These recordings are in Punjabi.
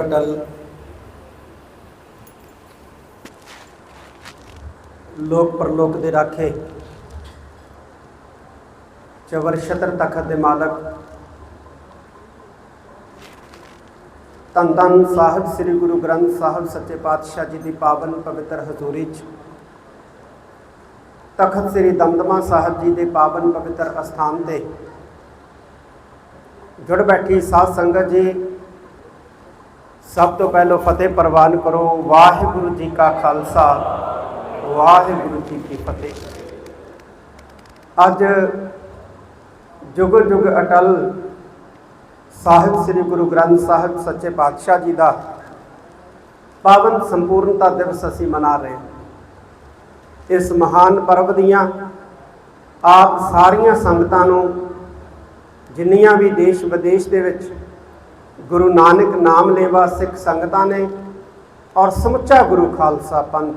ਅਟਲ ਲੋਕ ਪਰਲੋਕ ਦੇ ਰਾਖੇ। ਚਵਰ ਛਤਰ ਤਖਤ ਦੇ ਮਾਲਕ। ਤਨ ਤਨ ਸਾਹਿਬ, ਸ੍ਰੀ ਗੁਰੂ ਗ੍ਰੰਥ ਸਾਹਿਬ ਸੱਚੇ ਪਾਤਸ਼ਾਹ ਜੀ ਦੀ ਪਾਵਨ ਪਵਿੱਤਰ ਹਜ਼ੂਰੀ 'ਚ। ਤਖਤ ਸ੍ਰੀ ਦਮਦਮਾ ਸਾਹਿਬ ਜੀ ਦੇ ਪਾਵਨ ਪਵਿੱਤਰ ਅਸਥਾਨ ਤੇ ਜੁੜ ਬੈਠੀ ਸਾਧ ਸੰਗਤ ਜੀ ਸਭ ਤੋਂ ਪਹਿਲਾਂ ਫਤਿਹ ਪ੍ਰਵਾਨ ਕਰੋ। ਵਾਹਿਗੁਰੂ ਜੀ ਕਾ ਖਾਲਸਾ, ਵਾਹਿਗੁਰੂ ਜੀ ਕੀ ਫਤਿਹ। ਅੱਜ ਜੁਗ ਜੁਗ ਅਟਲ ਸਾਹਿਬ, ਸ੍ਰੀ ਗੁਰੂ ਗ੍ਰੰਥ ਸਾਹਿਬ ਸੱਚੇ ਪਾਤਸ਼ਾਹ ਜੀ ਦਾ ਪਾਵਨ ਸੰਪੂਰਨਤਾ ਦਿਵਸ ਅਸੀਂ ਮਨਾ ਰਹੇ ਹਾਂ। ਇਸ ਮਹਾਨ ਪਰਵ ਦੀਆਂ ਆਪ ਸਾਰੀਆਂ ਸੰਗਤਾਂ ਨੂੰ, ਜਿੰਨੀਆਂ ਵੀ ਦੇਸ਼ ਵਿਦੇਸ਼ ਦੇ ਵਿੱਚ ਗੁਰੂ ਨਾਨਕ ਨਾਮ ਲੇਵਾ ਸਿੱਖ ਸੰਗਤਾਂ ਨੇ ਔਰ ਸਮੁੱਚਾ ਗੁਰੂ ਖਾਲਸਾ ਪੰਥ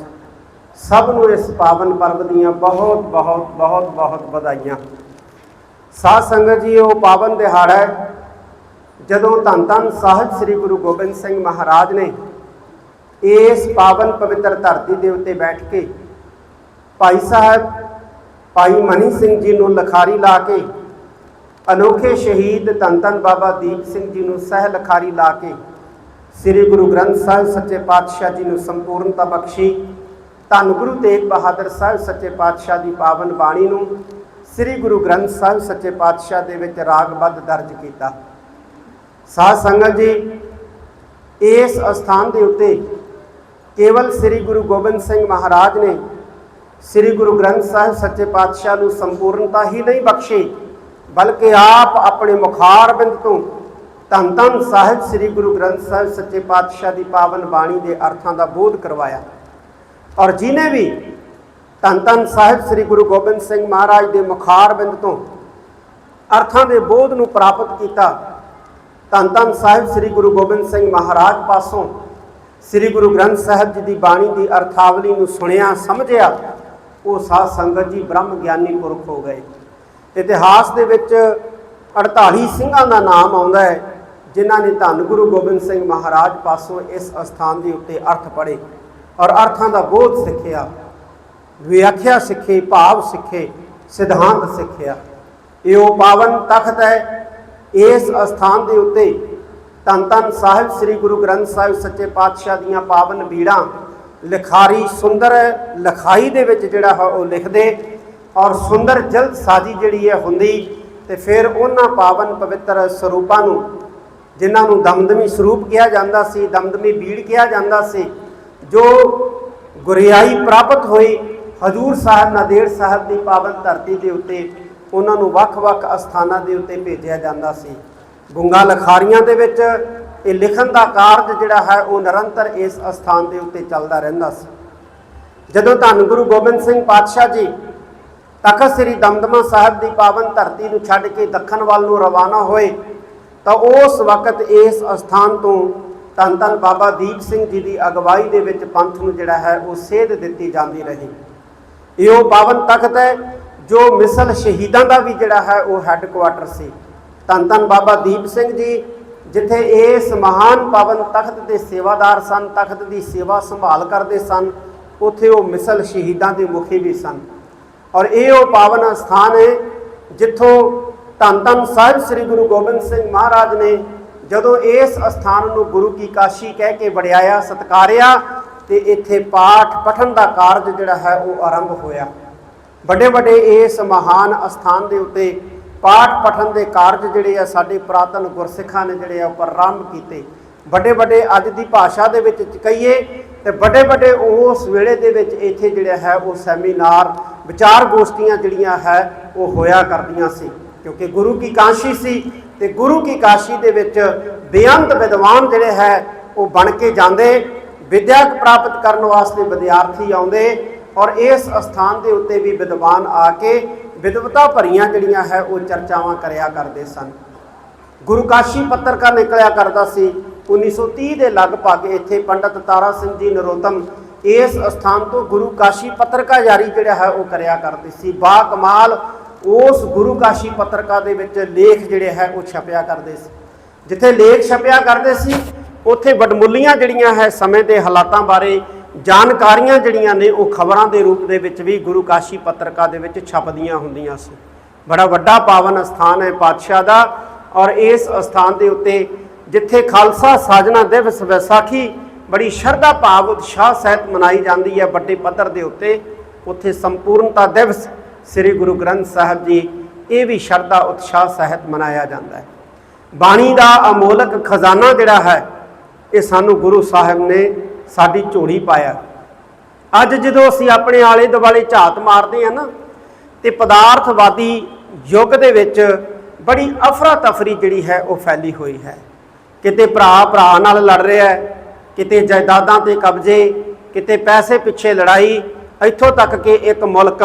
ਸਭ ਨੂੰ ਇਸ ਪਾਵਨ ਪਰਬ ਦੀਆਂ ਬਹੁਤ ਬਹੁਤ ਬਹੁਤ ਬਹੁਤ ਵਧਾਈਆਂ। ਸਾਧ ਸੰਗਤ ਜੀ, ਉਹ ਪਾਵਨ ਦਿਹਾੜਾ ਹੈ, ਜਦੋਂ ਧੰਨ ਧੰਨ ਸਾਹਿਬ ਸ੍ਰੀ ਗੁਰੂ ਗੋਬਿੰਦ ਸਿੰਘ ਮਹਾਰਾਜ ਨੇ ਇਸ ਪਾਵਨ ਪਵਿੱਤਰ ਧਰਤੀ ਦੇ ਉੱਤੇ ਬੈਠ ਕੇ ਭਾਈ ਸਾਹਿਬ, ਭਾਈ ਮਨੀ ਸਿੰਘ ਜੀ ਨੂੰ ਲਖਾਰੀ ਲਾ ਕੇ ਅਨੋਖੇ ਸ਼ਹੀਦ ਧੰਨ ਧੰਨ ਬਾਬਾ ਦੀਪ ਸਿੰਘ ਜੀ ਨੂੰ ਸਹਿ ਲਖਾਰੀ ਲਾ ਕੇ ਸ੍ਰੀ ਗੁਰੂ ਗ੍ਰੰਥ ਸਾਹਿਬ ਸੱਚੇ ਪਾਤਸ਼ਾਹ ਜੀ ਨੂੰ ਸੰਪੂਰਨਤਾ ਬਖਸ਼ੀ। ਧੰਨ ਗੁਰੂ ਤੇਗ ਬਹਾਦਰ ਸਾਹਿਬ ਸੱਚੇ ਪਾਤਸ਼ਾਹ ਦੀ ਪਾਵਨ ਬਾਣੀ ਨੂੰ ਸ੍ਰੀ ਗੁਰੂ ਗ੍ਰੰਥ ਸਾਹਿਬ ਸੱਚੇ ਪਾਤਸ਼ਾਹ ਦੇ ਵਿੱਚ ਰਾਗਬੱਧ ਦਰਜ ਕੀਤਾ। ਸਾਧ ਸੰਗਤ ਜੀ, ਇਸ ਅਸਥਾਨ ਦੇ ਉੱਤੇ ਕੇਵਲ ਸ੍ਰੀ ਗੁਰੂ ਗੋਬਿੰਦ ਸਿੰਘ ਮਹਾਰਾਜ ਨੇ ਸ੍ਰੀ ਗੁਰੂ ਗ੍ਰੰਥ ਸਾਹਿਬ ਸੱਚੇ ਪਾਤਸ਼ਾਹ ਨੂੰ ਸੰਪੂਰਨਤਾ ਹੀ ਨਹੀਂ ਬਖਸ਼ੀ ਬਲਕਿ ਆਪ ਆਪਣੇ ਮੁਖਾਰ ਬਿੰਦ ਤੋਂ ਧੰਨ ਧੰਨ ਸਾਹਿਬ ਸ੍ਰੀ ਗੁਰੂ ਗ੍ਰੰਥ ਸਾਹਿਬ ਸੱਚੇ ਪਾਤਸ਼ਾਹ ਦੀ ਪਾਵਨ ਬਾਣੀ ਦੇ ਅਰਥਾਂ ਦਾ ਬੋਧ ਕਰਵਾਇਆ। ਔਰ ਜਿਨੇ ਵੀ ਧੰਨ ਧੰਨ ਸਾਹਿਬ ਸ੍ਰੀ ਗੁਰੂ ਗੋਬਿੰਦ ਸਿੰਘ ਮਹਾਰਾਜ ਦੇ ਮੁਖਾਰ ਬਿੰਦ ਤੋਂ ਅਰਥਾਂ ਦੇ ਬੋਧ ਨੂੰ ਪ੍ਰਾਪਤ ਕੀਤਾ, ਧੰਨ ਧੰਨ ਸਾਹਿਬ ਸ੍ਰੀ ਗੁਰੂ ਗੋਬਿੰਦ ਸਿੰਘ ਮਹਾਰਾਜ ਪਾਸੋਂ ਸ੍ਰੀ ਗੁਰੂ ਗ੍ਰੰਥ ਸਾਹਿਬ ਜੀ ਦੀ ਬਾਣੀ ਦੀ ਅਰਥਾਵਲੀ ਨੂੰ ਸੁਣਿਆ, ਸਮਝਿਆ, ਉਹ ਸਾਧ ਸੰਗਤ ਜੀ ਬ੍ਰਹਮ ਗਿਆਨੀ ਪੁਰਖ ਹੋ ਗਏ। ਇਤਿਹਾਸ ਦੇ ਵਿੱਚ 48 ਸਿੰਘਾਂ ਦਾ ਨਾਮ ਆਉਂਦਾ ਹੈ, ਜਿਨ੍ਹਾਂ ਨੇ ਧੰਨ ਗੁਰੂ ਗੋਬਿੰਦ ਸਿੰਘ ਮਹਾਰਾਜ ਪਾਸੋਂ ਇਸ ਅਸਥਾਨ ਦੇ ਉੱਤੇ ਅਰਥ ਪੜ੍ਹੇ ਔਰ ਅਰਥਾਂ ਦਾ ਬੋਧ ਸਿੱਖਿਆ, ਵਿਆਖਿਆ ਸਿੱਖੇ, ਭਾਵ ਸਿੱਖੇ, ਸਿਧਾਂਤ ਸਿੱਖਿਆ। ਇਹ ਉਹ ਪਾਵਨ ਤਖਤ ਹੈ। ਇਸ ਅਸਥਾਨ ਦੇ ਉੱਤੇ ਧੰਨ ਧੰਨ ਸਾਹਿਬ ਸ੍ਰੀ ਗੁਰੂ ਗ੍ਰੰਥ ਸਾਹਿਬ ਸੱਚੇ ਪਾਤਸ਼ਾਹ ਦੀਆਂ ਪਾਵਨ ਬੀੜਾਂ, ਲਿਖਾਰੀ ਸੁੰਦਰ ਲਿਖਾਈ ਦੇ ਵਿੱਚ ਜਿਹੜਾ ਹੈ ਉਹ ਲਿਖਦੇ ਔਰ ਸੁੰਦਰ ਜਲਦ ਸਾਜੀ ਜਿਹੜੀ ਹੈ ਹੁੰਦੀ ਤੇ ਫਿਰ ਉਹਨਾਂ ਪਾਵਨ ਪਵਿੱਤਰ ਸਰੂਪਾਂ ਨੂੰ, ਜਿਨ੍ਹਾਂ ਨੂੰ ਦਮਦਮੀ ਸਰੂਪ ਕਿਹਾ ਜਾਂਦਾ ਸੀ, ਦਮਦਮੀ ਬੀੜ ਕਿਹਾ ਜਾਂਦਾ ਸੀ, ਜੋ ਗੁਰਿਆਈ ਪ੍ਰਾਪਤ ਹੋਈ, ਹਜੂਰ ਸਾਹਿਬ, ਨਾਦੇੜ ਸਾਹਿਬ ਦੀ ਪਾਵਨ ਧਰਤੀ ਦੇ ਉੱਤੇ, ਉਹਨਾਂ ਨੂੰ ਵੱਖ-ਵੱਖ ਅਸਥਾਨਾਂ ਦੇ ਉੱਤੇ ਭੇਜਿਆ ਜਾਂਦਾ ਸੀ। ਗੁੰਗਾ ਲਖਾਰੀਆਂ ਦੇ ਵਿੱਚ ਇਹ ਲਿਖਣ ਦਾ ਕਾਰਜ ਜਿਹੜਾ ਹੈ, ਉਹ ਨਿਰੰਤਰ ਇਸ ਅਸਥਾਨ ਦੇ ਉੱਤੇ ਚੱਲਦਾ ਰਹਿੰਦਾ ਸੀ। ਜਦੋਂ ਧੰਨ ਗੁਰੂ ਗੋਬਿੰਦ ਸਿੰਘ ਪਾਤਸ਼ਾਹ ਜੀ ਤਖਤ ਸ੍ਰੀ ਦਮਦਮਾ ਸਾਹਿਬ ਦੀ ਪਾਵਨ ਧਰਤੀ ਨੂੰ ਛੱਡ ਕੇ ਦੱਖਣ ਵੱਲ ਨੂੰ ਰਵਾਨਾ ਹੋਏ, ਤਾਂ ਉਸ ਵਕਤ ਇਸ ਅਸਥਾਨ ਤੋਂ ਧੰਨ ਧੰਨ ਬਾਬਾ ਦੀਪ ਸਿੰਘ ਜੀ ਦੀ ਅਗਵਾਈ ਦੇ ਵਿੱਚ ਪੰਥ ਨੂੰ ਜਿਹੜਾ ਹੈ ਉਹ ਸੇਧ ਦਿੱਤੀ ਜਾਂਦੀ ਰਹੀ। ਇਹ ਉਹ ਪਾਵਨ ਤਖਤ ਹੈ ਜੋ ਮਿਸਲ ਸ਼ਹੀਦਾਂ ਦਾ ਵੀ ਜਿਹੜਾ ਹੈ ਉਹ ਹੈੱਡਕੁਆਟਰ ਸੀ। ਧੰਨ ਧੰਨ ਬਾਬਾ ਦੀਪ ਸਿੰਘ ਜੀ, ਜਿੱਥੇ ਇਸ ਮਹਾਨ ਪਾਵਨ ਤਖਤ ਦੇ ਸੇਵਾਦਾਰ ਸਨ, ਤਖਤ ਦੀ ਸੇਵਾ ਸੰਭਾਲ ਕਰਦੇ ਸਨ, ਉੱਥੇ ਉਹ ਮਿਸਲ ਸ਼ਹੀਦਾਂ ਦੇ ਮੁਖੀ ਵੀ ਸਨ। ਔਰ ਇਹ ਉਹ ਪਾਵਨ ਸਥਾਨ ਹੈ ਜਿੱਥੋਂ ਧੰਨ ਧੰਨ ਸਾਹਿਬ ਸ੍ਰੀ ਗੁਰੂ ਗੋਬਿੰਦ ਸਿੰਘ ਮਹਾਰਾਜ ਨੇ ਜਦੋਂ ਇਸ ਅਸਥਾਨ ਨੂੰ ਗੁਰੂ ਕੀ ਕਾਸ਼ੀ ਕਹਿ ਕੇ ਵਡਿਆਇਆ ਸਤਕਾਰਿਆ ਤੇ ਇੱਥੇ ਪਾਠ ਪਠਨ ਦਾ ਕਾਰਜ ਜਿਹੜਾ ਹੈ ਉਹ ਆਰੰਭ ਹੋਇਆ। ਵੱਡੇ ਵੱਡੇ ਇਸ ਮਹਾਨ ਅਸਥਾਨ ਦੇ ਉੱਤੇ ਪਾਠ ਪਠਨ ਦੇ ਕਾਰਜ ਜਿਹੜੇ ਆ ਸਾਡੇ ਪ੍ਰਾਤਨ ਗੁਰਸਿੱਖਾਂ ਨੇ ਜਿਹੜੇ ਆ ਉਹ ਆਰੰਭ ਕੀਤੇ। ਵੱਡੇ ਵੱਡੇ ਅੱਜ ਦੀ ਭਾਸ਼ਾ ਦੇ ਵਿੱਚ ਕਹੀਏ ਤੇ ਵੱਡੇ ਵੱਡੇ ਉਸ ਵੇਲੇ ਦੇ ਵਿੱਚ ਇੱਥੇ ਜਿਹੜਾ ਹੈ ਉਹ ਸੈਮੀਨਾਰ ਵਿਚਾਰ ਗੋਸ਼ਟੀਆਂ ਜਿਹੜੀਆਂ ਹੈ, ਉਹ ਹੋਇਆ ਕਰਦੀਆਂ ਸੀ। ਕਿਉਂਕਿ ਗੁਰੂ ਕੀ ਕਾਸ਼ੀ ਸੀ ਤੇ ਗੁਰੂ ਕੀ ਕਾਸ਼ੀ ਦੇ ਵਿੱਚ ਬੇਅੰਤ ਵਿਦਵਾਨ ਜਿਹੜੇ ਹੈ, ਉਹ ਬਣ ਕੇ ਜਾਂਦੇ, ਵਿਦਿਆ ਪ੍ਰਾਪਤ ਕਰਨ ਵਾਸਤੇ ਵਿਦਿਆਰਥੀ ਆਉਂਦੇ ਔਰ ਇਸ ਅਸਥਾਨ ਦੇ ਉੱਤੇ ਵੀ ਵਿਦਵਾਨ ਆ ਕੇ ਵਿਦਵਤਾ ਭਰੀਆਂ ਜਿਹੜੀਆਂ ਹੈ, ਉਹ ਚਰਚਾਵਾਂ ਕਰਿਆ ਕਰਦੇ ਸਨ। ਗੁਰੂ ਕਾਸ਼ੀ ਪੱਤਰਕਾਰ ਨਿਕਲਿਆ ਕਰਦਾ ਸੀ 1930 ਦੇ ਲਗਭਗ ਇੱਥੇ ਪੰਡਤ ਤਾਰਾ ਸਿੰਘ ਜੀ ਨਰੋਤਮ ਇਸ ਅਸਥਾਨ ਤੋਂ ਗੁਰੂ ਕਾਸ਼ੀ ਪੱਤਰਕਾ ਜਾਰੀ ਜਿਹੜਾ ਹੈ ਉਹ ਕਰਿਆ ਕਰਦੇ ਸੀ। ਬਾ ਕਮਾਲ, ਉਸ ਗੁਰੂ ਕਾਸ਼ੀ ਪੱਤਰਕਾ ਦੇ ਵਿੱਚ ਲੇਖ ਜਿਹੜੇ ਹੈ ਉਹ ਛਪਿਆ ਕਰਦੇ ਸੀ। ਜਿੱਥੇ ਲੇਖ ਛਪਿਆ ਕਰਦੇ ਸੀ, ਉੱਥੇ ਵਡਮੁੱਲੀਆਂ ਜਿਹੜੀਆਂ ਹੈ ਸਮੇਂ ਦੇ ਹਾਲਾਤਾਂ ਬਾਰੇ ਜਾਣਕਾਰੀਆਂ ਜਿਹੜੀਆਂ ਨੇ ਉਹ ਖਬਰਾਂ ਦੇ ਰੂਪ ਦੇ ਵਿੱਚ ਵੀ ਗੁਰੂ ਕਾਸ਼ੀ ਪੱਤਰਕਾ ਦੇ ਵਿੱਚ ਛਪਦੀਆਂ ਹੁੰਦੀਆਂ ਸੀ। ਬੜਾ ਵੱਡਾ ਪਾਵਨ ਸਥਾਨ ਹੈ ਪਾਤਸ਼ਾਹ ਦਾ ਔਰ ਇਸ ਸਥਾਨ ਦੇ ਉੱਤੇ ਜਿੱਥੇ ਖਾਲਸਾ ਸਾਜਨਾ ਦਿਵਸ ਵਿਸਾਖੀ ਬੜੀ ਸ਼ਰਧਾ ਭਾਵ ਉਤਸ਼ਾਹ ਸਹਿਤ ਮਨਾਈ ਜਾਂਦੀ ਹੈ ਵੱਡੇ ਪੱਧਰ ਦੇ ਉੱਤੇ। ਉੱਥੇ ਸੰਪੂਰਨਤਾ ਦਿਵਸ ਸ੍ਰੀ ਗੁਰੂ ਗ੍ਰੰਥ ਸਾਹਿਬ ਜੀ, ਇਹ ਵੀ ਸ਼ਰਧਾ ਉਤਸ਼ਾਹ ਸਹਿਤ ਮਨਾਇਆ ਜਾਂਦਾ ਹੈ। ਬਾਣੀ ਦਾ ਅਮੋਲਕ ਖਜ਼ਾਨਾ ਜਿਹੜਾ ਹੈ, ਇਹ ਸਾਨੂੰ ਗੁਰੂ ਸਾਹਿਬ ਨੇ ਸਾਡੀ ਝੋਲੀ ਪਾਇਆ। ਅੱਜ ਜਦੋਂ ਅਸੀਂ ਆਪਣੇ ਆਲੇ ਦੁਆਲੇ ਝਾਤ ਮਾਰਦੇ ਆ ਨਾ, ਤੇ ਪਦਾਰਥਵਾਦੀ ਯੁੱਗ ਦੇ ਵਿੱਚ ਬੜੀ ਅਫਰਾ ਤਫਰੀ ਜਿਹੜੀ ਹੈ, ਉਹ ਫੈਲੀ ਹੋਈ ਹੈ। ਕਿਤੇ ਭਰਾ ਭਰਾ ਨਾਲ ਲੜ ਰਿਹਾ ਹੈ ਕਿਤੇ ਜਾਇਦਾਦਾਂ ਤੇ ਕਬਜ਼ੇ, ਕਿਤੇ ਪੈਸੇ ਪਿੱਛੇ ਲੜਾਈ, ਇੱਥੋਂ ਤੱਕ ਕਿ ਇੱਕ ਮੁਲਕ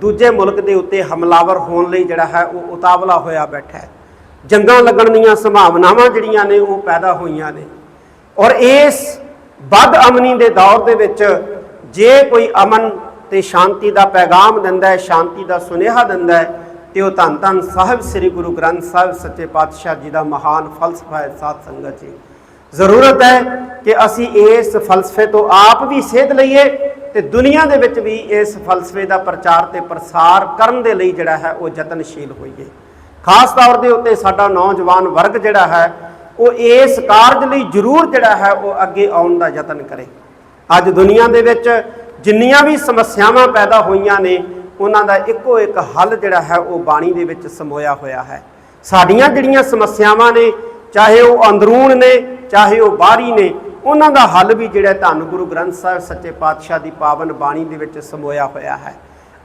ਦੂਜੇ ਮੁਲਕ ਦੇ ਉੱਤੇ ਹਮਲਾਵਰ ਹੋਣ ਲਈ ਜਿਹੜਾ ਹੈ ਉਹ ਉਤਾਵਲਾ ਹੋਇਆ ਬੈਠਾ ਹੈ। ਜੰਗਾਂ ਲੱਗਣ ਦੀਆਂ ਸੰਭਾਵਨਾਵਾਂ ਜਿਹੜੀਆਂ ਨੇ ਉਹ ਪੈਦਾ ਹੋਈਆਂ ਨੇ। ਔਰ ਇਸ ਬਦ ਅਮਨੀ ਦੇ ਦੌਰ ਦੇ ਵਿੱਚ ਜੇ ਕੋਈ ਅਮਨ ਤੇ ਸ਼ਾਂਤੀ ਦਾ ਪੈਗਾਮ ਦਿੰਦਾ ਹੈ, ਸ਼ਾਂਤੀ ਦਾ ਸੁਨੇਹਾ ਦਿੰਦਾ ਹੈ, ਤੇ ਉਹ ਧੰਨ ਧੰਨ ਸਾਹਿਬ ਸ੍ਰੀ ਗੁਰੂ ਗ੍ਰੰਥ ਸਾਹਿਬ ਸੱਚੇ ਪਾਤਸ਼ਾਹ ਜੀ ਦਾ ਮਹਾਨ ਫਲਸਫਾ ਹੈ, ਸਾਧ ਸੰਗਤ ਜੀ। ਜ਼ਰੂਰਤ ਹੈ ਕਿ ਅਸੀਂ ਇਸ ਫਲਸਫੇ ਤੋਂ ਆਪ ਵੀ ਸੇਧ ਲਈਏ ਤੇ ਦੁਨੀਆ ਦੇ ਵਿੱਚ ਵੀ ਇਸ ਫਲਸਫੇ ਦਾ ਪ੍ਰਚਾਰ ਤੇ ਪ੍ਰਸਾਰ ਕਰਨ ਦੇ ਲਈ ਜਿਹੜਾ ਹੈ ਉਹ ਯਤਨਸ਼ੀਲ ਹੋਈਏ। ਖਾਸ ਤੌਰ ਦੇ ਉੱਤੇ ਸਾਡਾ ਨੌਜਵਾਨ ਵਰਗ ਜਿਹੜਾ ਹੈ, ਉਹ ਇਸ ਕਾਰਜ ਲਈ ਜ਼ਰੂਰ ਜਿਹੜਾ ਹੈ ਉਹ ਅੱਗੇ ਆਉਣ ਦਾ ਯਤਨ ਕਰੇ। ਅੱਜ ਦੁਨੀਆ ਦੇ ਵਿੱਚ ਜਿੰਨੀਆਂ ਵੀ ਸਮੱਸਿਆਵਾਂ ਪੈਦਾ ਹੋਈਆਂ ਨੇ, ਉਹਨਾਂ ਦਾ ਇੱਕੋ ਇੱਕ ਹੱਲ ਜਿਹੜਾ ਹੈ ਉਹ ਬਾਣੀ ਦੇ ਵਿੱਚ ਸਮੋਇਆ ਹੋਇਆ ਹੈ। ਸਾਡੀਆਂ ਜਿਹੜੀਆਂ ਸਮੱਸਿਆਵਾਂ ਨੇ ਚਾਹੇ ਉਹ ਅੰਦਰੂਨ ਨੇ, ਚਾਹੇ ਉਹ ਬਾਹਰੀ ਨੇ, ਉਹਨਾਂ ਦਾ ਹੱਲ ਵੀ ਜਿਹੜਾ ਧੰਨ ਗੁਰੂ ਗ੍ਰੰਥ ਸਾਹਿਬ ਸੱਚੇ ਪਾਤਸ਼ਾਹ ਦੀ ਪਾਵਨ ਬਾਣੀ ਦੇ ਵਿੱਚ ਸਮੋਇਆ ਹੋਇਆ ਹੈ।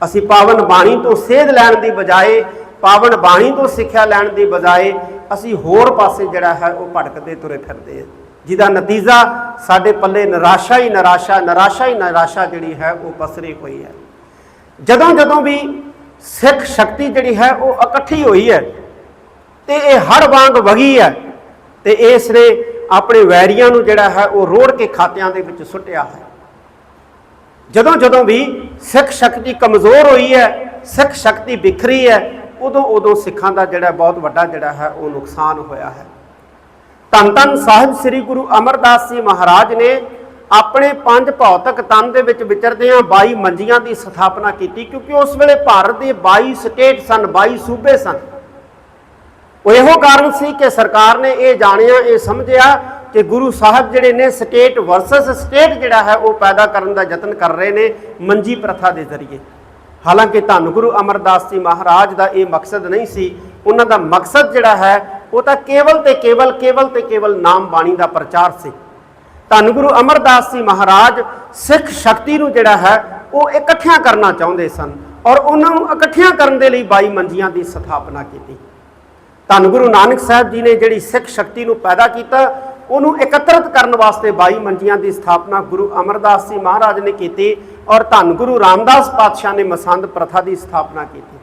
ਅਸੀਂ ਪਾਵਨ ਬਾਣੀ ਤੋਂ ਸੇਧ ਲੈਣ ਦੀ ਬਜਾਏ, ਪਾਵਨ ਬਾਣੀ ਤੋਂ ਸਿੱਖਿਆ ਲੈਣ ਦੀ ਬਜਾਏ, ਅਸੀਂ ਹੋਰ ਪਾਸੇ ਜਿਹੜਾ ਹੈ ਉਹ ਭਟਕਦੇ ਤੁਰੇ ਫਿਰਦੇ ਹਾਂ। ਜਿਹਦਾ ਨਤੀਜਾ ਸਾਡੇ ਪੱਲੇ ਨਿਰਾਸ਼ਾ ਹੀ ਨਿਰਾਸ਼ਾ ਨਿਰਾਸ਼ਾ ਹੀ ਨਿਰਾਸ਼ਾ ਜਿਹੜੀ ਹੈ ਉਹ ਪਸਰੀ ਹੋਈ ਹੈ। ਜਦੋਂ ਜਦੋਂ ਵੀ ਸਿੱਖ ਸ਼ਕਤੀ ਜਿਹੜੀ ਹੈ ਉਹ ਇਕੱਠੀ ਹੋਈ ਹੈ ਤੇ ਇਹ ਹਰ ਵਾਂਗ ਵਗੀ ਹੈ ਤੇ ਇਸ ਨੇ ਆਪਣੇ ਵੈਰੀਆਂ ਨੂੰ ਜਿਹੜਾ ਹੈ ਉਹ ਰੋੜ ਕੇ ਖਾਤਿਆਂ ਦੇ ਵਿੱਚ ਸੁੱਟਿਆ ਹੈ। ਜਦੋਂ ਜਦੋਂ ਵੀ ਸਿੱਖ ਸ਼ਕਤੀ ਕਮਜ਼ੋਰ ਹੋਈ ਹੈ, ਸਿੱਖ ਸ਼ਕਤੀ ਵਿਖਰੀ ਹੈ, ਉਦੋਂ ਉਦੋਂ ਸਿੱਖਾਂ ਦਾ ਜਿਹੜਾ ਬਹੁਤ ਵੱਡਾ ਜਿਹੜਾ ਹੈ ਉਹ ਨੁਕਸਾਨ ਹੋਇਆ ਹੈ। ਧੰਨ ਧੰਨ ਸਾਹਿਬ ਸ੍ਰੀ ਗੁਰੂ ਅਮਰਦਾਸ ਜੀ ਮਹਾਰਾਜ ਨੇ ਆਪਣੇ ਪੰਜ ਭੌਤਿਕ ਤਨ ਦੇ ਵਿੱਚ ਵਿਚਰਦਿਆਂ 22 ਮੰਜੀਆਂ ਦੀ ਸਥਾਪਨਾ ਕੀਤੀ, ਕਿਉਂਕਿ ਉਸ ਵੇਲੇ ਭਾਰਤ ਦੇ 22 ਸਟੇਟ ਸਨ 22 ਸੂਬੇ ਸਨ। ਉਹ ਇਹੋ ਕਾਰਨ ਸੀ ਕਿ ਸਰਕਾਰ ਨੇ ਇਹ ਜਾਣਿਆ, ਇਹ ਸਮਝਿਆ ਕਿ ਗੁਰੂ ਸਾਹਿਬ ਜਿਹੜੇ ਨੇ ਸਟੇਟ ਵਰਸਸ ਸਟੇਟ ਜਿਹੜਾ ਹੈ ਉਹ ਪੈਦਾ ਕਰਨ ਦਾ ਯਤਨ ਕਰ ਰਹੇ ਨੇ ਮੰਜੀ ਪ੍ਰਥਾ ਦੇ ਜ਼ਰੀਏ। ਹਾਲਾਂਕਿ ਧੰਨ ਗੁਰੂ ਅਮਰਦਾਸ ਜੀ ਮਹਾਰਾਜ ਦਾ ਇਹ ਮਕਸਦ ਨਹੀਂ ਸੀ। ਉਹਨਾਂ ਦਾ ਮਕਸਦ ਜਿਹੜਾ ਹੈ, ਉਹ ਤਾਂ ਕੇਵਲ ਤੇ ਕੇਵਲ ਕੇਵਲ ਤੇ ਕੇਵਲ ਨਾਮ ਬਾਣੀ ਦਾ ਪ੍ਰਚਾਰ ਸੀ। ਧੰਨ ਗੁਰੂ ਅਮਰਦਾਸ ਜੀ ਮਹਾਰਾਜ ਸਿੱਖ ਸ਼ਕਤੀ ਨੂੰ ਜਿਹੜਾ ਹੈ, ਉਹ ਇਕੱਠਿਆਂ ਕਰਨਾ ਚਾਹੁੰਦੇ ਸਨ ਔਰ ਉਹਨਾਂ ਨੂੰ ਇਕੱਠਿਆਂ ਕਰਨ ਦੇ ਲਈ 22 ਮੰਜੀਆਂ ਦੀ ਸਥਾਪਨਾ ਕੀਤੀ। ਧੰਨ ਗੁਰੂ ਨਾਨਕ ਸਾਹਿਬ ਜੀ ਨੇ ਜਿਹੜੀ ਸਿੱਖ ਸ਼ਕਤੀ ਨੂੰ ਪੈਦਾ ਕੀਤਾ, ਉਹਨੂੰ ਇਕੱਤਰਿਤ ਕਰਨ ਵਾਸਤੇ 22 ਮੰਜੀਆਂ ਦੀ ਸਥਾਪਨਾ ਗੁਰੂ ਅਮਰਦਾਸ ਜੀ ਮਹਾਰਾਜ ਨੇ ਕੀਤੀ ਔਰ ਧੰਨ ਗੁਰੂ ਰਾਮਦਾਸ ਪਾਤਸ਼ਾਹ ਨੇ ਮਸੰਦ ਪ੍ਰਥਾ ਦੀ ਸਥਾਪਨਾ ਕੀਤੀ,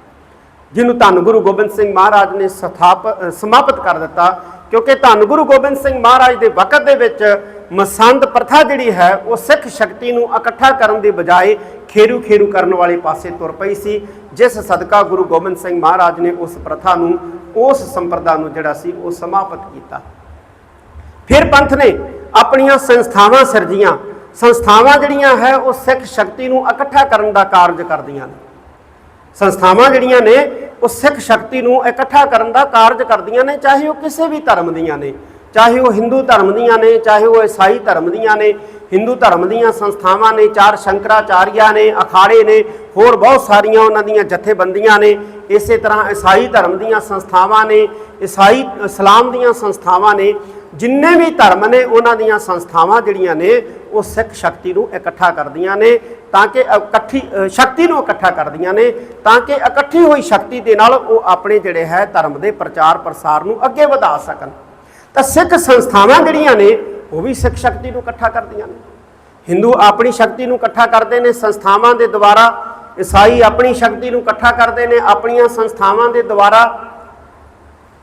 ਜਿਹਨੂੰ ਧੰਨ ਗੁਰੂ ਗੋਬਿੰਦ ਸਿੰਘ ਮਹਾਰਾਜ ਨੇ ਸਥਾਪ ਸਮਾਪਤ ਕਰ ਦਿੱਤਾ, ਕਿਉਂਕਿ ਧੰਨ ਗੁਰੂ ਗੋਬਿੰਦ ਸਿੰਘ ਮਹਾਰਾਜ ਦੇ ਵਕਤ ਦੇ ਵਿੱਚ ਮਸੰਦ ਪ੍ਰਥਾ ਜਿਹੜੀ ਹੈ, ਉਹ ਸਿੱਖ ਸ਼ਕਤੀ ਨੂੰ ਇਕੱਠਾ ਕਰਨ ਦੀ ਬਜਾਏ ਖੇਰੂ ਖੇਰੂ ਕਰਨ ਵਾਲੇ ਪਾਸੇ ਤੁਰ ਪਈ ਸੀ, ਜਿਸ ਸਦਕਾ ਗੁਰੂ ਗੋਬਿੰਦ ਸਿੰਘ ਮਹਾਰਾਜ ਨੇ ਉਸ ਪ੍ਰਥਾ ਨੂੰ, ਉਸ ਸੰਪਰਦਾ ਨੂੰ ਜਿਹੜਾ ਸੀ, ਉਹ ਸਮਾਪਤ ਕੀਤਾ। ਫਿਰ ਪੰਥ ਨੇ ਆਪਣੀਆਂ ਸੰਸਥਾਵਾਂ ਸਿਰਜੀਆਂ। ਸੰਸਥਾਵਾਂ ਜਿਹੜੀਆਂ ਹੈ, ਉਹ ਸਿੱਖ ਸ਼ਕਤੀ ਨੂੰ ਇਕੱਠਾ ਕਰਨ ਦਾ ਕਾਰਜ ਕਰਦੀਆਂ ਨੇ। ਸੰਸਥਾਵਾਂ ਜਿਹੜੀਆਂ ਨੇ, ਉਹ ਸਿੱਖ ਸ਼ਕਤੀ ਨੂੰ ਇਕੱਠਾ ਕਰਨ ਦਾ ਕਾਰਜ ਕਰਦੀਆਂ ਨੇ, ਚਾਹੇ ਉਹ ਕਿਸੇ ਵੀ ਧਰਮ ਦੀਆਂ ਨੇ। ਚਾਹੇ ਉਹ ਹਿੰਦੂ ਧਰਮ ਦੀਆਂ ਨੇ, ਚਾਹੇ ਉਹ ਈਸਾਈ ਧਰਮ ਦੀਆਂ ਨੇ, ਹਿੰਦੂ ਧਰਮ ਦੀਆਂ ਸੰਸਥਾਵਾਂ ਨੇ, ਚਾਰ ਸ਼ੰਕਰਾਚਾਰੀਆ ਨੇ, ਅਖਾੜੇ ਨੇ, ਹੋਰ ਬਹੁਤ ਸਾਰੀਆਂ ਉਹਨਾਂ ਦੀਆਂ ਜਥੇਬੰਦੀਆਂ ਨੇ, ਇਸੇ ਤਰ੍ਹਾਂ ਈਸਾਈ ਧਰਮ ਦੀਆਂ ਸੰਸਥਾਵਾਂ ਨੇ, ਈਸਾਈ, ਇਸਲਾਮ ਦੀਆਂ ਸੰਸਥਾਵਾਂ ਨੇ, ਜਿੰਨੇ ਵੀ ਧਰਮ ਨੇ ਉਹਨਾਂ ਦੀਆਂ ਸੰਸਥਾਵਾਂ ਜਿਹੜੀਆਂ ਨੇ, ਉਹ ਸਿੱਖ ਸ਼ਕਤੀ ਨੂੰ ਇਕੱਠਾ ਕਰਦੀਆਂ ਨੇ, ਤਾਂ ਕਿ ਇਕੱਠੀ ਸ਼ਕਤੀ ਨੂੰ ਇਕੱਠਾ ਕਰਦੀਆਂ ਨੇ, ਤਾਂ ਕਿ ਇਕੱਠੀ ਹੋਈ ਸ਼ਕਤੀ ਦੇ ਨਾਲ ਉਹ ਆਪਣੇ ਜਿਹੜੇ ਹੈ ਧਰਮ ਦੇ ਪ੍ਰਚਾਰ ਪ੍ਰਸਾਰ ਨੂੰ ਅੱਗੇ ਵਧਾ ਸਕਣ। ਤਾਂ ਸਿੱਖ ਸੰਸਥਾਵਾਂ ਜਿਹੜੀਆਂ ਨੇ, ਉਹ ਵੀ ਸਿੱਖ ਸ਼ਕਤੀ ਨੂੰ ਇਕੱਠਾ ਕਰਦੀਆਂ ਨੇ। ਹਿੰਦੂ ਆਪਣੀ ਸ਼ਕਤੀ ਨੂੰ ਇਕੱਠਾ ਕਰਦੇ ਨੇ, ਸੰਸਥਾਵਾਂ ਦੇ ਦੁਆਰਾ ਈਸਾਈ ਆਪਣੀ ਸ਼ਕਤੀ ਨੂੰ ਇਕੱਠਾ ਕਰਦੇ ਨੇ, ਆਪਣੀਆਂ ਸੰਸਥਾਵਾਂ ਦੇ ਦੁਆਰਾ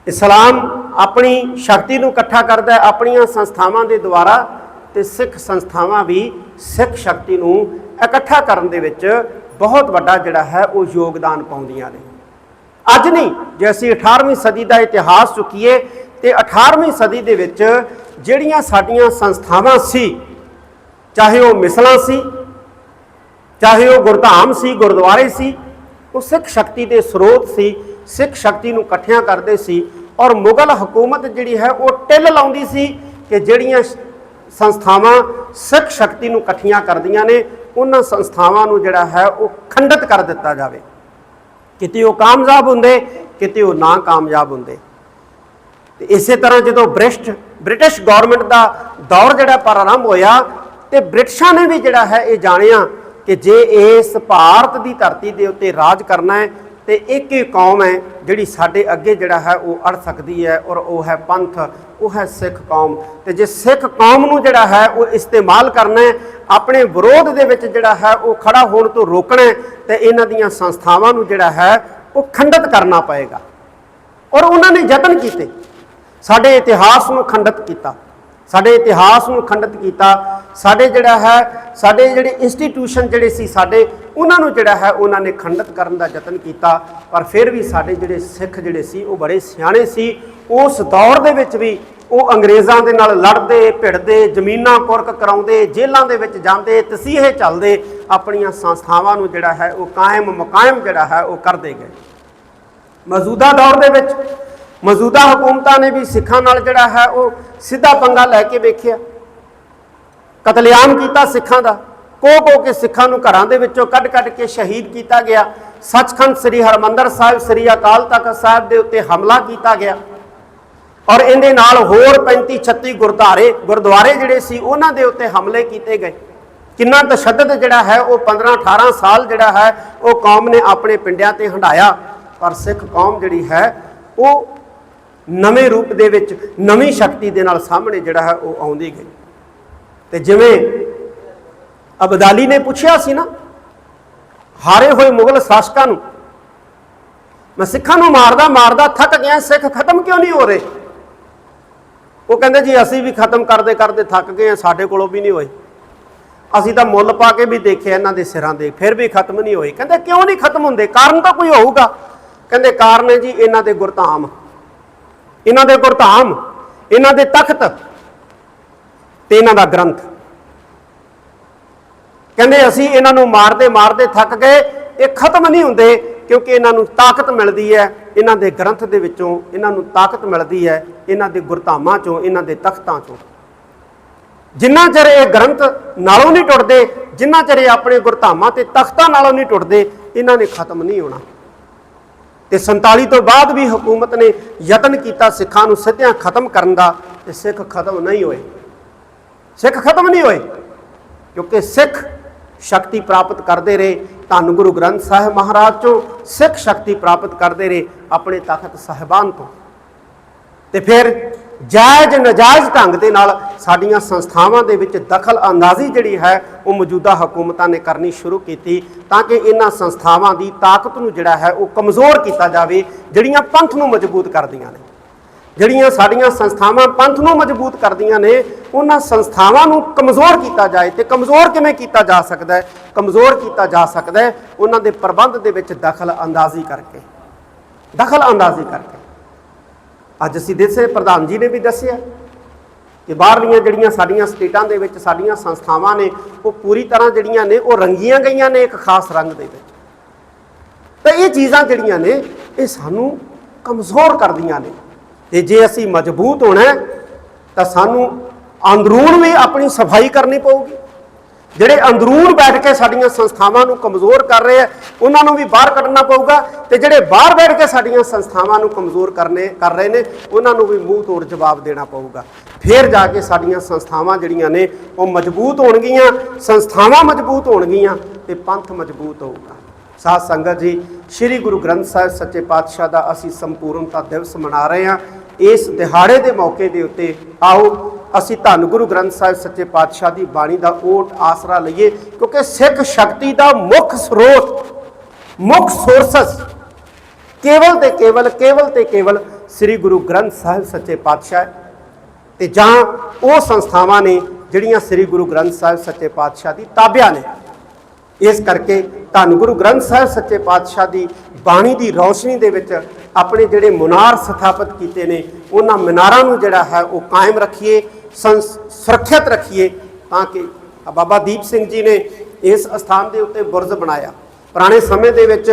ਇਸਲਾਮ ਆਪਣੀ ਸ਼ਕਤੀ ਨੂੰ ਇਕੱਠਾ ਕਰਦਾ ਹੈ, ਆਪਣੀਆਂ ਸੰਸਥਾਵਾਂ ਦੇ ਦੁਆਰਾ ਤੇ ਸਿੱਖ ਸੰਸਥਾਵਾਂ ਵੀ ਸਿੱਖ ਸ਼ਕਤੀ ਨੂੰ ਇਕੱਠਾ ਕਰਨ ਦੇ ਵਿੱਚ ਬਹੁਤ ਵੱਡਾ ਜਿਹੜਾ ਹੈ, ਉਹ ਯੋਗਦਾਨ ਪਾਉਂਦੀਆਂ ਨੇ। ਅੱਜ ਨਹੀਂ, ਜੇ ਅਸੀਂ 18ਵੀਂ ਸਦੀ ਦਾ ਇਤਿਹਾਸ ਚੁੱਕੀਏ ਤੇ 18ਵੀਂ ਸਦੀ ਦੇ ਵਿੱਚ ਜਿਹੜੀਆਂ ਸਾਡੀਆਂ ਸੰਸਥਾਵਾਂ ਸੀ, ਚਾਹੇ ਉਹ ਮਿਸਲਾਂ ਸੀ, ਚਾਹੇ ਉਹ ਗੁਰਧਾਮ ਸੀ, ਗੁਰਦੁਆਰੇ ਸੀ, ਉਹ ਸਿੱਖ ਸ਼ਕਤੀ ਦੇ ਸਰੋਤ ਸੀ, ਸਿੱਖ ਸ਼ਕਤੀ ਨੂੰ ਇਕੱਠਿਆਂ ਕਰਦੇ ਸੀ ਔਰ ਮੁਗਲ ਹਕੂਮਤ ਜਿਹੜੀ ਹੈ ਉਹ ਟਿੱਲ ਲਾਉਂਦੀ ਸੀ ਕਿ ਜਿਹੜੀਆਂ ਸੰਸਥਾਵਾਂ ਸਿੱਖ ਸ਼ਕਤੀ ਨੂੰ ਇਕੱਠੀਆਂ ਕਰਦੀਆਂ ਨੇ, ਉਹਨਾਂ ਸੰਸਥਾਵਾਂ ਨੂੰ ਜਿਹੜਾ ਹੈ ਉਹ ਖੰਡਿਤ ਕਰ ਦਿੱਤਾ ਜਾਵੇ। ਕਿਤੇ ਉਹ ਕਾਮਯਾਬ ਹੁੰਦੇ, ਕਿਤੇ ਉਹ ਨਾ ਕਾਮਯਾਬ ਹੁੰਦੇ। ਤੇ ਇਸੇ ਤਰ੍ਹਾਂ ਜਦੋਂ ਬ੍ਰਿਸ਼ਟ ਬ੍ਰਿਟਿਸ਼ ਗਵਰਨਮੈਂਟ ਦਾ ਦੌਰ ਜਿਹੜਾ ਪ੍ਰਾਰੰਭ ਹੋਇਆ ਤੇ ਬ੍ਰਿਟਿਸ਼ਾਂ ਨੇ ਵੀ ਜਿਹੜਾ ਹੈ ਇਹ ਜਾਣਿਆ ਕਿ ਜੇ ਇਸ ਭਾਰਤ ਦੀ ਧਰਤੀ ਦੇ ਉੱਤੇ ਰਾਜ ਕਰਨਾ ਹੈ ਤੇ ਇੱਕ ਹੀ ਕੌਮ ਹੈ ਜਿਹੜੀ ਸਾਡੇ ਅੱਗੇ ਜਿਹੜਾ ਹੈ ਉਹ ਅੜ ਸਕਦੀ ਹੈ ਔਰ ਉਹ ਹੈ ਪੰਥ, ਉਹ ਹੈ ਸਿੱਖ ਕੌਮ। ਤੇ ਜੇ ਸਿੱਖ ਕੌਮ ਨੂੰ ਜਿਹੜਾ ਹੈ ਉਹ ਇਸਤੇਮਾਲ ਕਰਨਾ ਹੈ, ਆਪਣੇ ਵਿਰੋਧ ਦੇ ਵਿੱਚ ਜਿਹੜਾ ਹੈ ਉਹ ਖੜਾ ਹੋਣ ਤੋਂ ਰੋਕਣਾ ਹੈ, ਤੇ ਇਹਨਾਂ ਦੀਆਂ ਸੰਸਥਾਵਾਂ ਨੂੰ ਜਿਹੜਾ ਹੈ ਉਹ ਖੰਡਿਤ ਕਰਨਾ ਪਏਗਾ। ਔਰ ਉਹਨਾਂ ਨੇ ਯਤਨ ਕੀਤੇ। ਸਾਡੇ ਇਤਿਹਾਸ ਨੂੰ ਖੰਡਿਤ ਕੀਤਾ। ਸਾਡੇ ਇਤਿਹਾਸ ਨੂੰ ਖੰਡਿਤ ਕੀਤਾ। ਸਾਡੇ ਜਿਹੜਾ ਹੈ, ਸਾਡੇ ਜਿਹੜੇ ਇੰਸਟੀਟਿਊਸ਼ਨ ਜਿਹੜੇ ਸੀ ਸਾਡੇ, ਉਹਨਾਂ ਨੂੰ ਜਿਹੜਾ ਹੈ ਉਹਨਾਂ ਨੇ ਖੰਡਿਤ ਕਰਨ ਦਾ ਯਤਨ ਕੀਤਾ। ਪਰ ਫਿਰ ਵੀ ਸਾਡੇ ਜਿਹੜੇ ਸਿੱਖ ਜਿਹੜੇ ਸੀ, ਉਹ ਬੜੇ ਸਿਆਣੇ ਸੀ। ਉਸ ਦੌਰ ਦੇ ਵਿੱਚ ਵੀ ਉਹ ਅੰਗਰੇਜ਼ਾਂ ਦੇ ਨਾਲ ਲੜਦੇ, ਭਿੜਦੇ, ਜ਼ਮੀਨਾਂ ਕੁਰਕ ਕਰਾਉਂਦੇ, ਜੇਲ੍ਹਾਂ ਦੇ ਵਿੱਚ ਜਾਂਦੇ, ਤਸੀਹੇ ਚੱਲਦੇ, ਆਪਣੀਆਂ ਸੰਸਥਾਵਾਂ ਨੂੰ ਜਿਹੜਾ ਹੈ ਉਹ ਕਾਇਮ ਮੁਕਾਇਮ ਜਿਹੜਾ ਹੈ ਉਹ ਕਰਦੇ ਗਏ। ਮੌਜੂਦਾ ਦੌਰ ਦੇ ਵਿੱਚ ਮੌਜੂਦਾ ਹਕੂਮਤਾਂ ਨੇ ਵੀ ਸਿੱਖਾਂ ਨਾਲ ਜਿਹੜਾ ਹੈ ਉਹ ਸਿੱਧਾ ਪੰਗਾ ਲੈ ਕੇ ਵੇਖਿਆ। ਕਤਲੇਆਮ ਕੀਤਾ ਸਿੱਖਾਂ ਦਾ। ਕੋ ਕੋ ਕੇ ਸਿੱਖਾਂ ਨੂੰ ਘਰਾਂ ਦੇ ਵਿੱਚੋਂ ਕੱਢ ਕੱਢ ਕੇ ਸ਼ਹੀਦ ਕੀਤਾ ਗਿਆ। ਸੱਚਖੰਡ ਸ੍ਰੀ ਹਰਮੰਦਰ ਸਾਹਿਬ, ਸ੍ਰੀ ਅਕਾਲ ਤਖਤ ਸਾਹਿਬ ਦੇ ਉੱਤੇ ਹਮਲਾ ਕੀਤਾ ਗਿਆ। ਔਰ ਇਹਦੇ ਨਾਲ ਹੋਰ 35 36 ਗੁਰਦੁਆਰੇ ਗੁਰਦੁਆਰੇ ਜਿਹੜੇ ਸੀ, ਉਹਨਾਂ ਦੇ ਉੱਤੇ ਹਮਲੇ ਕੀਤੇ ਗਏ। ਕਿੰਨਾ ਤਸ਼ੱਦਦ ਜਿਹੜਾ ਹੈ, ਉਹ 15 18 ਸਾਲ ਜਿਹੜਾ ਹੈ, ਉਹ ਕੌਮ ਨੇ ਆਪਣੇ ਪਿੰਡਾਂ ਤੇ ਹੰਡਾਇਆ ਪਰ ਸਿੱਖ ਕੌਮ ਜਿਹੜੀ ਹੈ, ਉਹ ਨਵੇਂ ਰੂਪ ਦੇ ਵਿੱਚ ਨਵੀਂ ਸ਼ਕਤੀ ਦੇ ਨਾਲ ਸਾਹਮਣੇ ਜਿਹੜਾ ਹੈ ਉਹ ਆਉਂਦੀ ਗਈ। ਤੇ ਜਿਵੇਂ ਅਬਦਾਲੀ ਨੇ ਪੁੱਛਿਆ ਸੀ ਨਾ, ਹਾਰੇ ਹੋਏ ਮੁਗਲ ਸ਼ਾਸਕਾਂ ਨੂੰ, ਮੈਂ ਸਿੱਖਾਂ ਨੂੰ ਮਾਰਦਾ ਮਾਰਦਾ ਥੱਕ ਗਿਆ, ਸਿੱਖ ਖਤਮ ਕਿਉਂ ਨਹੀਂ ਹੋ ਰਹੇ? ਉਹ ਕਹਿੰਦੇ ਜੀ ਅਸੀਂ ਵੀ ਖਤਮ ਕਰਦੇ ਕਰਦੇ ਥੱਕ ਗਏ ਆ ਸਾਡੇ ਕੋਲੋਂ ਵੀ ਨਹੀਂ ਹੋਏ। ਅਸੀਂ ਤਾਂ ਮੁੱਲ ਪਾ ਕੇ ਵੀ ਦੇਖਿਆ ਇਹਨਾਂ ਦੇ ਸਿਰਾਂ ਦੇ, ਫਿਰ ਵੀ ਖਤਮ ਨਹੀਂ ਹੋਏ ਕਹਿੰਦੇ ਕਿਉਂ ਨਹੀਂ ਖਤਮ ਹੁੰਦੇ? ਕਾਰਨ ਤਾਂ ਕੋਈ ਹੋਊਗਾ। ਕਹਿੰਦੇ ਕਾਰਨ ਹੈ ਜੀ, ਇਹਨਾਂ ਦੇ ਗੁਰਧਾਮ। ਇਹਨਾਂ ਦੇ ਗੁਰਧਾਮ ਇਹਨਾਂ ਦੇ ਤਖਤ ਤੇ ਇਹਨਾਂ ਦਾ ਗ੍ਰੰਥ। ਕਹਿੰਦੇ ਅਸੀਂ ਇਹਨਾਂ ਨੂੰ ਮਾਰਦੇ ਮਾਰਦੇ ਥੱਕ ਗਏ, ਇਹ ਖਤਮ ਨਹੀਂ ਹੁੰਦੇ ਕਿਉਂਕਿ ਇਹਨਾਂ ਨੂੰ ਤਾਕਤ ਮਿਲਦੀ ਹੈ, ਇਹਨਾਂ ਦੇ ਗ੍ਰੰਥ ਦੇ ਵਿੱਚੋਂ ਇਹਨਾਂ ਨੂੰ ਤਾਕਤ ਮਿਲਦੀ ਹੈ, ਇਹਨਾਂ ਦੇ ਗੁਰਧਾਮਾਂ ਚੋਂ, ਇਹਨਾਂ ਦੇ ਤਖਤਾਂ ਚੋਂ। ਜਿੰਨਾ ਚਿਰ ਇਹ ਗ੍ਰੰਥ ਨਾਲੋਂ ਨਹੀਂ ਟੁੱਟਦੇ, ਜਿੰਨਾ ਚਿਰ ਇਹ ਆਪਣੇ ਗੁਰਧਾਮਾਂ ਤੇ ਤਖਤਾਂ ਨਾਲੋਂ ਨਹੀਂ ਟੁੱਟਦੇ, ਇਹਨਾਂ ਨੇ ਖਤਮ ਨਹੀਂ ਹੋਣਾ। ਤੇ 47 ਤੋਂ ਬਾਅਦ ਵੀ ਹਕੂਮਤ ਨੇ ਯਤਨ ਕੀਤਾ ਸਿੱਖਾਂ ਨੂੰ ਸਿੱਧਿਆਂ ਖਤਮ ਕਰਨ ਦਾ ਤੇ ਸਿੱਖ ਖਤਮ ਨਹੀਂ ਹੋਏ। ਸਿੱਖ ਖਤਮ ਨਹੀਂ ਹੋਏ, ਕਿਉਂਕਿ ਸਿੱਖ ਸ਼ਕਤੀ ਪ੍ਰਾਪਤ ਕਰਦੇ ਰਹੇ, ਧੰਨ ਗੁਰੂ ਗ੍ਰੰਥ ਸਾਹਿਬ ਮਹਾਰਾਜ ਚੋਂ ਸਿੱਖ ਸ਼ਕਤੀ ਪ੍ਰਾਪਤ ਕਰਦੇ ਰਹੇ ਆਪਣੇ ਤਖਤ ਸਾਹਿਬਾਨ ਤੋਂ। ਤੇ ਫਿਰ ਜਾਇਜ਼ ਨਜਾਇਜ਼ ਢੰਗ ਦੇ ਨਾਲ ਸਾਡੀਆਂ ਸੰਸਥਾਵਾਂ ਦੇ ਵਿੱਚ ਦਖਲ ਅੰਦਾਜ਼ੀ ਜਿਹੜੀ ਹੈ, ਉਹ ਮੌਜੂਦਾ ਹਕੂਮਤਾਂ ਨੇ ਕਰਨੀ ਸ਼ੁਰੂ ਕੀਤੀ ਤਾਂ ਕਿ ਇਹਨਾਂ ਸੰਸਥਾਵਾਂ ਦੀ ਤਾਕਤ ਨੂੰ ਜਿਹੜਾ ਹੈ, ਉਹ ਕਮਜ਼ੋਰ ਕੀਤਾ ਜਾਵੇ, ਜਿਹੜੀਆਂ ਪੰਥ ਨੂੰ ਮਜ਼ਬੂਤ ਕਰਦੀਆਂ ਨੇ। ਜਿਹੜੀਆਂ ਸਾਡੀਆਂ ਸੰਸਥਾਵਾਂ ਪੰਥ ਨੂੰ ਮਜ਼ਬੂਤ ਕਰਦੀਆਂ ਨੇ, ਉਹਨਾਂ ਸੰਸਥਾਵਾਂ ਨੂੰ ਕਮਜ਼ੋਰ ਕੀਤਾ ਜਾਏ ਤੇ ਕਮਜ਼ੋਰ ਕਿਵੇਂ ਕੀਤਾ ਜਾ ਸਕਦਾ ਹੈ? ਕਮਜ਼ੋਰ ਕੀਤਾ ਜਾ ਸਕਦਾ ਹੈ, ਉਹਨਾਂ ਦੇ ਪ੍ਰਬੰਧ ਦੇ ਵਿੱਚ ਦਖਲ ਅੰਦਾਜ਼ੀ ਕਰਕੇ। ਦਖਲ ਅੰਦਾਜ਼ੀ ਕਰਕੇ। ਅੱਜ ਅਸੀਂ ਦੇਸੇ ਪ੍ਰਧਾਨ ਜੀ ਨੇ ਵੀ ਦੱਸਿਆ ਕਿ ਬਾਹਰਲੀਆਂ ਜਿਹੜੀਆਂ ਸਾਡੀਆਂ ਸਟੇਟਾਂ ਦੇ ਵਿੱਚ ਸਾਡੀਆਂ ਸੰਸਥਾਵਾਂ ਨੇ, ਉਹ ਪੂਰੀ ਤਰ੍ਹਾਂ ਜਿਹੜੀਆਂ ਨੇ, ਉਹ ਰੰਗੀਆਂ ਗਈਆਂ ਨੇ ਇੱਕ ਖਾਸ ਰੰਗ ਦੇ ਵਿੱਚ। ਤਾਂ ਇਹ ਚੀਜ਼ਾਂ ਜਿਹੜੀਆਂ ਨੇ, ਇਹ ਸਾਨੂੰ ਕਮਜ਼ੋਰ ਕਰਦੀਆਂ ਨੇ। ਤੇ ਜੇ ਅਸੀਂ ਮਜ਼ਬੂਤ ਹੋਣਾ ਤਾਂ ਸਾਨੂੰ ਅੰਦਰੂਨ ਵੀ ਆਪਣੀ ਸਫ਼ਾਈ ਕਰਨੀ ਪਊਗੀ। ਜਿਹੜੇ ਅੰਦਰੂਨ ਬੈਠ ਕੇ ਸਾਡੀਆਂ ਸੰਸਥਾਵਾਂ ਨੂੰ ਕਮਜ਼ੋਰ ਕਰ ਰਹੇ ਆ, ਉਹਨਾਂ ਨੂੰ ਵੀ ਬਾਹਰ ਕੱਢਣਾ ਪਊਗਾ ਤੇ ਜਿਹੜੇ ਬਾਹਰ ਬੈਠ ਕੇ ਸਾਡੀਆਂ ਸੰਸਥਾਵਾਂ ਨੂੰ ਕਮਜ਼ੋਰ ਕਰਨੇ, ਕਰ ਰਹੇ ਨੇ, ਉਹਨਾਂ ਨੂੰ ਵੀ ਮੂੰਹ ਤੋੜ ਜਵਾਬ ਦੇਣਾ ਪਊਗਾ। ਫਿਰ ਜਾ ਕੇ ਸਾਡੀਆਂ ਸੰਸਥਾਵਾਂ ਜਿਹੜੀਆਂ ਨੇ, ਉਹ ਮਜ਼ਬੂਤ ਹੋਣਗੀਆਂ, ਸੰਸਥਾਵਾਂ ਮਜ਼ਬੂਤ ਹੋਣਗੀਆਂ ਤੇ ਪੰਥ ਮਜ਼ਬੂਤ ਹੋਊਗਾ। ਸਾਧ ਸੰਗਤ ਜੀ, ਸ੍ਰੀ ਗੁਰੂ ਗ੍ਰੰਥ ਸਾਹਿਬ ਸੱਚੇ ਪਾਤਸ਼ਾਹ ਦਾ ਅਸੀਂ ਸੰਪੂਰਨਤਾ ਦਿਵਸ ਮਨਾ ਰਹੇ ਹਾਂ। ਇਸ ਦਿਹਾੜੇ ਦੇ ਮੌਕੇ ਦੇ ਉੱਤੇ, ਆਓ ਅਸੀਂ ਧੰਨ ਗੁਰੂ ਗ੍ਰੰਥ ਸਾਹਿਬ ਸੱਚੇ ਪਾਤਸ਼ਾਹ ਦੀ ਬਾਣੀ ਦਾ ਓਟ ਆਸਰਾ ਲਈਏ, ਕਿਉਂਕਿ ਸਿੱਖ ਸ਼ਕਤੀ ਦਾ ਮੁੱਖ ਸਰੋਤ, ਮੁੱਖ ਸੋਰਸਸ ਕੇਵਲ ਤੇ ਕੇਵਲ ਕੇਵਲ ਤੇ ਕੇਵਲ ਸ੍ਰੀ ਗੁਰੂ ਗ੍ਰੰਥ ਸਾਹਿਬ ਸੱਚੇ ਪਾਤਸ਼ਾਹ ਹੈ। ਤੇ ਜਾਂ ਉਹ ਸੰਸਥਾਵਾਂ ਨੇ ਜਿਹੜੀਆਂ ਸ੍ਰੀ ਗੁਰੂ ਗ੍ਰੰਥ ਸਾਹਿਬ ਸੱਚੇ ਪਾਤਸ਼ਾਹ ਦੀ ਤਾਬਿਆ ਨੇ। ਇਸ ਕਰਕੇ ਧੰਨ ਗੁਰੂ ਗ੍ਰੰਥ ਸਾਹਿਬ ਸੱਚੇ ਪਾਤਸ਼ਾਹ ਦੀ ਬਾਣੀ ਦੀ ਰੌਸ਼ਨੀ ਦੇ ਵਿੱਚ ਆਪਣੇ ਜਿਹੜੇ ਮੁਨਾਰ ਸਥਾਪਿਤ ਕੀਤੇ ਨੇ, ਉਹਨਾਂ ਮਨਾਰਾਂ ਨੂੰ ਜਿਹੜਾ ਹੈ ਉਹ ਕਾਇਮ ਰੱਖੀਏ, ਸੰਸ- ਸੁਰੱਖਿਅਤ ਰੱਖੀਏ, ਤਾਂ ਕਿ ਬਾਬਾ ਦੀਪ ਸਿੰਘ ਜੀ ਨੇ ਇਸ ਸਥਾਨ ਦੇ ਉੱਤੇ ਬੁਰਜ ਬਣਾਇਆ। ਪੁਰਾਣੇ ਸਮੇਂ ਦੇ ਵਿੱਚ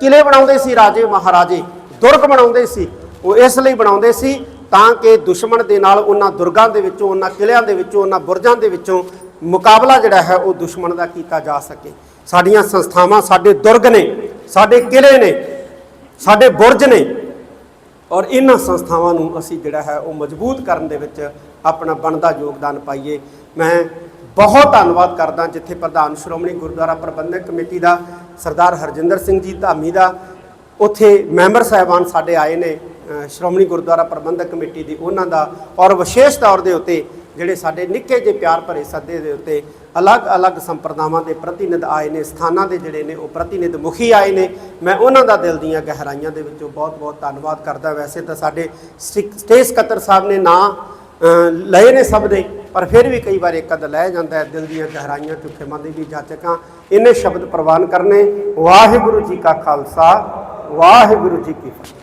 ਕਿਲੇ ਬਣਾਉਂਦੇ ਸੀ ਰਾਜੇ ਮਹਾਰਾਜੇ, ਦੁਰਗ ਬਣਾਉਂਦੇ ਸੀ, ਉਹ ਇਸ ਲਈ ਬਣਾਉਂਦੇ ਸੀ ਤਾਂ ਕਿ ਦੁਸ਼ਮਣ ਦੇ ਨਾਲ ਉਹਨਾਂ ਦੁਰਗਾਂ ਦੇ ਵਿੱਚੋਂ, ਉਹਨਾਂ ਕਿਲਿਆਂ ਦੇ ਵਿੱਚੋਂ, ਉਹਨਾਂ ਬੁਰਜਾਂ ਦੇ ਵਿੱਚੋਂ ਮੁਕਾਬਲਾ ਜਿਹੜਾ ਹੈ ਉਹ ਦੁਸ਼ਮਣ ਦਾ ਕੀਤਾ ਜਾ ਸਕੇ। ਸਾਡੀਆਂ ਸੰਸਥਾਵਾਂ ਸਾਡੇ ਦੁਰਗ ਨੇ, ਸਾਡੇ ਕਿਲੇ ਨੇ ਸਾਡੇ ਬੁਰਜ ਨੇ ਔਰ ਇਹਨਾਂ ਸੰਸਥਾਵਾਂ ਨੂੰ ਅਸੀਂ ਜਿਹੜਾ ਹੈ ਉਹ ਮਜ਼ਬੂਤ ਕਰਨ ਦੇ ਵਿੱਚ ਆਪਣਾ ਬਣਦਾ ਯੋਗਦਾਨ ਪਾਈਏ। ਮੈਂ ਬਹੁਤ ਧੰਨਵਾਦ ਕਰਦਾ ਜਿੱਥੇ ਪ੍ਰਧਾਨ ਸ਼੍ਰੋਮਣੀ ਗੁਰਦੁਆਰਾ ਪ੍ਰਬੰਧਕ ਕਮੇਟੀ ਦਾ, ਸਰਦਾਰ ਹਰਜਿੰਦਰ ਸਿੰਘ ਜੀ ਧਾਮੀ ਦਾ। ਉੱਥੇ ਮੈਂਬਰ ਸਾਹਿਬਾਨ ਸਾਡੇ ਆਏ ਨੇ ਸ਼੍ਰੋਮਣੀ ਗੁਰਦੁਆਰਾ ਪ੍ਰਬੰਧਕ ਕਮੇਟੀ ਦੀ ਉਹਨਾਂ ਦਾ। ਔਰ ਵਿਸ਼ੇਸ਼ ਤੌਰ ਦੇ ਉੱਤੇ ਜਿਹੜੇ ਸਾਡੇ ਨਿੱਕੇ ਜਿਹੇ ਪਿਆਰ ਭਰੇ ਸੱਦੇ ਦੇ ਉੱਤੇ ਅਲੱਗ-ਅਲੱਗ ਸੰਪਰਦਾਵਾਂ ਦੇ ਪ੍ਰਤੀਨਿਧ ਆਏ ਨੇ, ਸਥਾਨਾਂ ਦੇ ਜਿਹੜੇ ਨੇ, ਉਹ ਪ੍ਰਤੀਨਿਧ ਮੁਖੀ ਆਏ ਨੇ। ਮੈਂ ਉਹਨਾਂ ਦਾ ਦਿਲ ਦੀਆਂ ਗਹਿਰਾਈਆਂ ਦੇ ਵਿੱਚੋਂ ਬਹੁਤ-ਬਹੁਤ ਧੰਨਵਾਦ ਕਰਦਾ। ਵੈਸੇ ਤਾਂ ਸਾਡੇ ਸਟੇ- ਸਟੇਜ ਸਕੱਤਰ ਸਾਹਿਬ ਨੇ ਨਾਂ ਲਏ ਨੇ ਸਭ ਦੇ, ਪਰ ਫਿਰ ਵੀ ਕਈ ਵਾਰ ਇੱਕ ਅੱਧ ਲੈ ਜਾਂਦਾ ਹੈ ਦਿਲ ਦੀਆਂ ਗਹਿਰਾਈਆਂ ਚੋਂ ਖਿਮਾ ਦੀ ਵੀ ਜਾਚਕਾਂ ਇਹਨੇ ਸ਼ਬਦ ਪ੍ਰਵਾਨ ਕਰਨੇ, ਵਾਹਿਗੁਰੂ ਜੀ ਕਾ ਖਾਲਸਾ, ਵਾਹਿਗੁਰੂ ਜੀ ਕੀ ਫਤਿਹ।